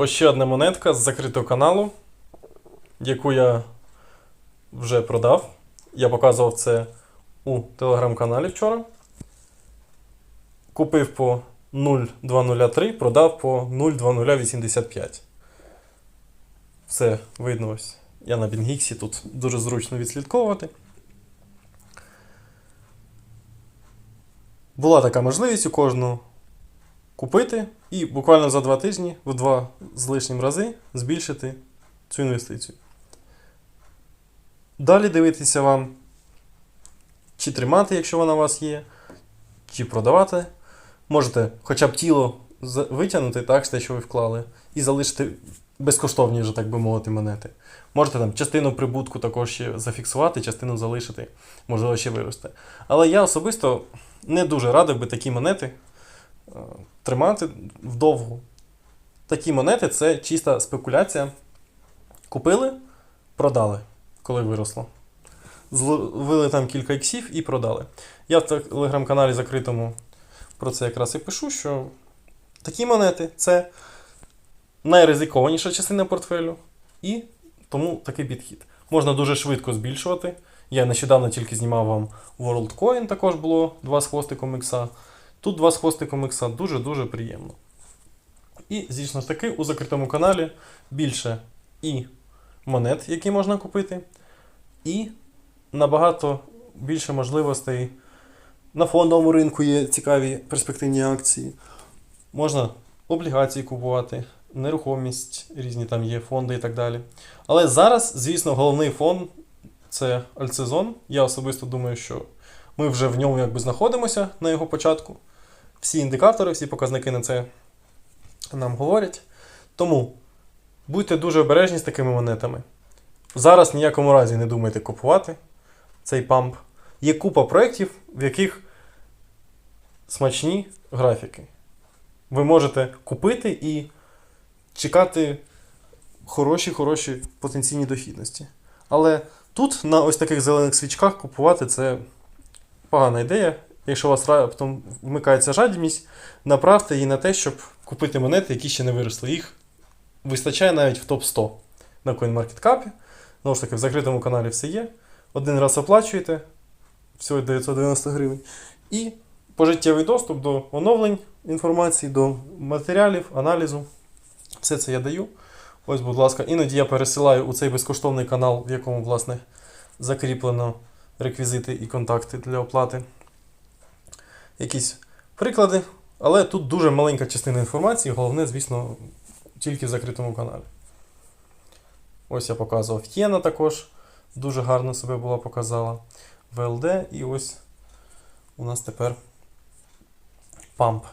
Ось ще одна монетка з закритого каналу, яку я вже продав. Я показував це у телеграм-каналі вчора. Купив по 0,2003, продав по 0,2085. Все видно ось. Я на Бінгіксі тут дуже зручно відслідковувати. Була така можливість у кожного купити і буквально за два тижні в два з лишнім рази збільшити цю інвестицію. Далі дивитися вам, чи тримати, якщо вона у вас є, чи продавати. Можете хоча б тіло витягнути, так, з те, що ви вклали, і залишити безкоштовні, вже, так би мовити, монети. Можете там частину прибутку також ще зафіксувати, частину залишити, можливо, ще виросте. Але я особисто не дуже радив би такі монети тримати вдовго. Такі монети це чиста спекуляція. Купили, продали, коли виросло. Зловили там кілька іксів і продали. Я в телеграм-каналі закритому про це якраз і пишу, що такі монети це найризикованіша частина портфелю, і тому такий підхід. Можна дуже швидко збільшувати. Я нещодавно тільки знімав вам WorldCoin, також було два з хвостиком ікса. Тут два з хвостиком ікса дуже-дуже приємно. І, звісно ж таки, у закритому каналі більше і монет, які можна купити, і набагато більше можливостей. На фондовому ринку є цікаві перспективні акції. Можна облігації купувати, нерухомість, різні там є фонди і так далі. Але зараз, звісно, головний фонд це альтсезон. Я особисто думаю, що ми вже в ньому якби знаходимося на його початку. Всі індикатори, всі показники на це нам говорять. Тому будьте дуже обережні з такими монетами. Зараз ніякому разі не думайте купувати цей памп. Є купа проєктів, в яких смачні графіки. Ви можете купити і чекати хороші-хороші потенційні дохідності. Але тут на ось таких зелених свічках купувати це погана ідея. Якщо у вас раптом вмикається жадібність, направте її на те, щоб купити монети, які ще не виросли. Їх вистачає навіть в топ-100 на CoinMarketCap. Знову ж таки, в закритому каналі все є. Один раз оплачуєте, всього 990 гривень. І пожиттєвий доступ до оновлень інформації, до матеріалів, аналізу. Все це я даю. Ось, будь ласка, іноді я пересилаю у цей безкоштовний канал, в якому, власне, закріплено реквізити і контакти для оплати. Якісь приклади, але тут дуже маленька частина інформації, головне, звісно, тільки в закритому каналі. Ось я показував Єна також, дуже гарно себе була показала. ВЛД, і ось у нас тепер памп.